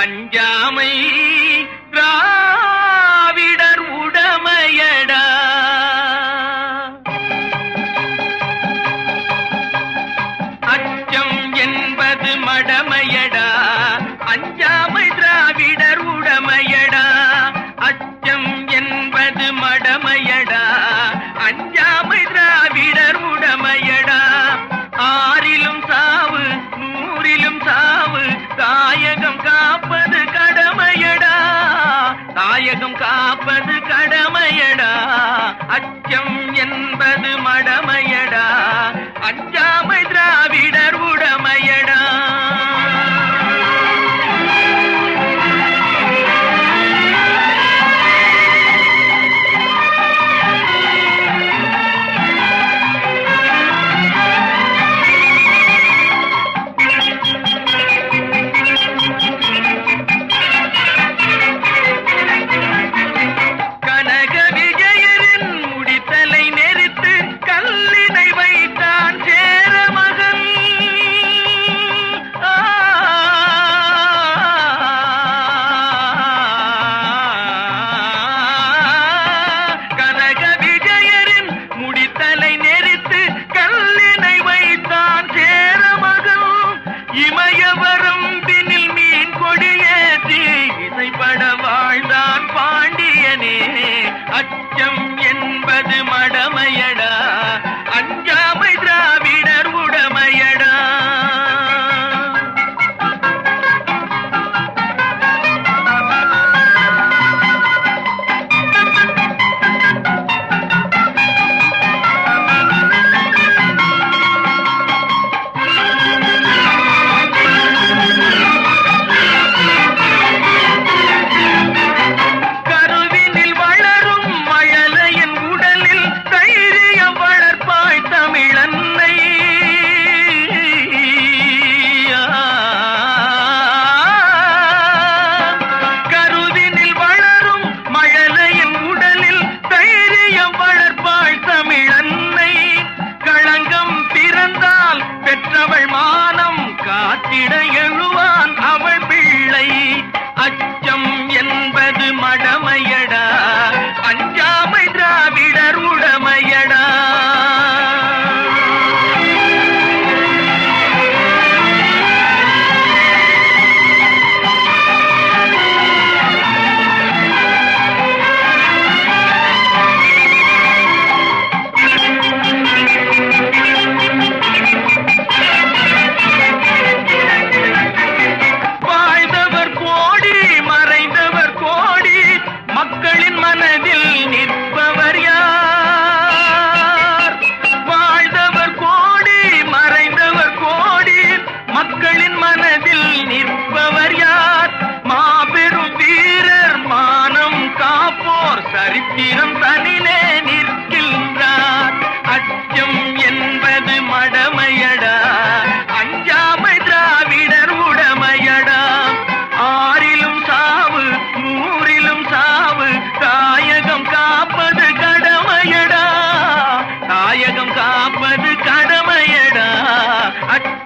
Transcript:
அஞ்சாமை திராவிடர் உடமையடா. அச்சம் என்பது மடமையடா. அஞ்சாமை திராவிடர் உடமையடா. அச்சம் என்பது மடமையடா. காப்பது கடமையடா. தாயகம் காப்பது கடமையடா. அச்சம் என்பது மடமையடா. அச்சாமை திராவிடர் உடமையடா. அச்சம் என்பது மடமையட. காப்போர் தனிலே நிற்கின்றார். அச்சம் என்பது மடமையடா. அஞ்சாமை திராவிடர் உடமையடா. ஆறிலும் சாவு நூறிலும் சாவு தாயகம் காப்பது கடமையடா. தாயகம் காப்பது கடமையடா. அச்சம்